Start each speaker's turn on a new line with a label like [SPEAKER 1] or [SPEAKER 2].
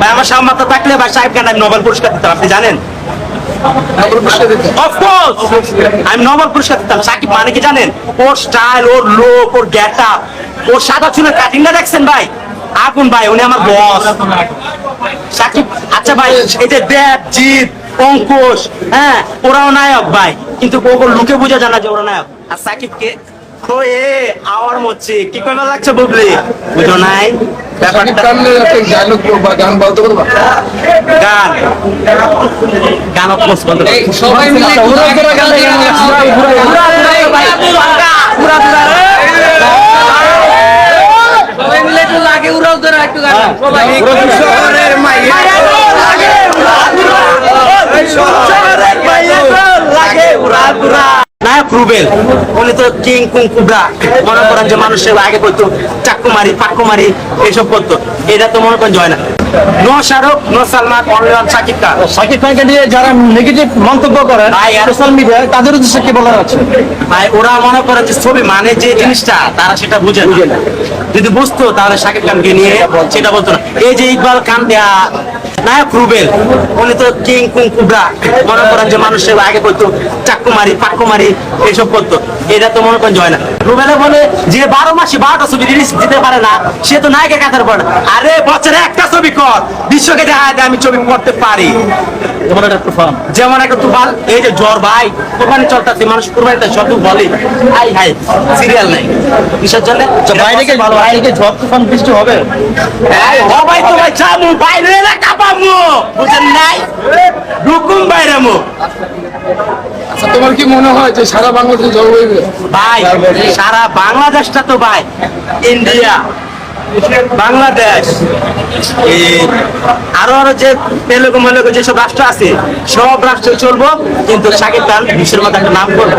[SPEAKER 1] ভাই আমার সামর্থ্য থাকলে ভাই সাহেব খান আমি নোবেল পুরস্কার দিতাম আপনি জানেন? আমি নোবেল পুরস্কার দিতাম। সাকিব মানে কি জানেন? ওর স্টাইল ওর লোক ওর গেট আপ ওর সাদা চুলের কাটিংটা দেখছেন ভাই? আগুন ভাই উনি আমার বস সাকিব আচ্ছা ভাই এই যে দেব জিৎ অঙ্কুশ হ্যাঁ ওরাও নায়ক ভাই। কিন্তু লুকে বোঝা জানা যে ওরা নায়ক। আর সাকিবকে তো আওয়ার মচ্ছে কি করে লাগছে বুবলি বুঝো নাই ব্যাপারটা
[SPEAKER 2] খানের একটা ডায়লগ বা গান বলতে পারবা
[SPEAKER 1] গান গান অফকোর্স বন্ধ
[SPEAKER 3] সবাই মিলে
[SPEAKER 2] উড়া উড়া গান গান, উড়া উড়া
[SPEAKER 3] সবাই মিলে একটু লাগে উড়াও ধরে একটু গান সবাই
[SPEAKER 2] শহরের মাইয়া
[SPEAKER 1] শহরের মাইয়া লাগে উড়া উড়া। নায়ক রুবেল উনি তো কিং কুং কুবরা। মনে করেন যে মানুষের আগে করতো চাক্কু মারি পাক্কু মারি এইসব করতো। এটা তো মনে করেন জয় না। No Shahrukh no Salman online Shakib Khan.
[SPEAKER 4] Shakib খানকে নিয়ে যারা নেগেটিভ মন্তব্য করেন
[SPEAKER 1] ভাই,
[SPEAKER 4] সোশ্যাল মিডিয়ায় তাদের উদ্দেশ্যে কি বলার আছে?
[SPEAKER 1] ভাই ওরা মনে করে যে ছবি মানে যে জিনিসটা তারা সেটা বুঝে না। যদি বুঝতো তাহলে শাকিব খানকে নিয়ে সেটা বলতো না। এই যে ইকবাল খান দেয়া নায়ক রুবেল, উনি তো কিং কুং কুবরা। মনে করেন যে মানুষের আগে করতো চাকুমারি মারি পাক্কু মারি এইসব করতো। এটা তো মনে করেন জয় না। রুবেলে বলে যে বারো মাসে বারোটা ছবি রিলিজ দিতে পারে না সে তো নায়কের কাতার পড়ে আরে বছরে একটা ছবি কর বিশ্বকে দেখা যায় আমি ছবি করতে পারি।
[SPEAKER 4] যেমন একটা তুফান।
[SPEAKER 1] যেমন একটা তুফান এই যে জ্বর ভাই কোরবানি চলতেছে মানুষ কোরবানিতে সব বলে। হাই হাই সিরিয়াল নাই। কিসের জন্য?
[SPEAKER 4] তো বাইরে কি বাইরে কি ঝড় তুফান বৃষ্টি হবে?
[SPEAKER 1] ও ভাই তো ভাই চামু বাইরে কাপামু বুঝেন নাই ঢুকুম বাইরে মু
[SPEAKER 2] আচ্ছা তোমার কি মনে হয় যে সারা বাংলাদেশে হইবে
[SPEAKER 1] ভাই সারা বাংলাদেশটা তো ভাই ইন্ডিয়া বাংলাদেশ। এই আরও আরও যে তেলেগু মেলেগু যেসব রাষ্ট্র আছে সব রাষ্ট্র চলবো কিন্তু সাকিব খান বিশ্বের মধ্যে একটা নাম করব।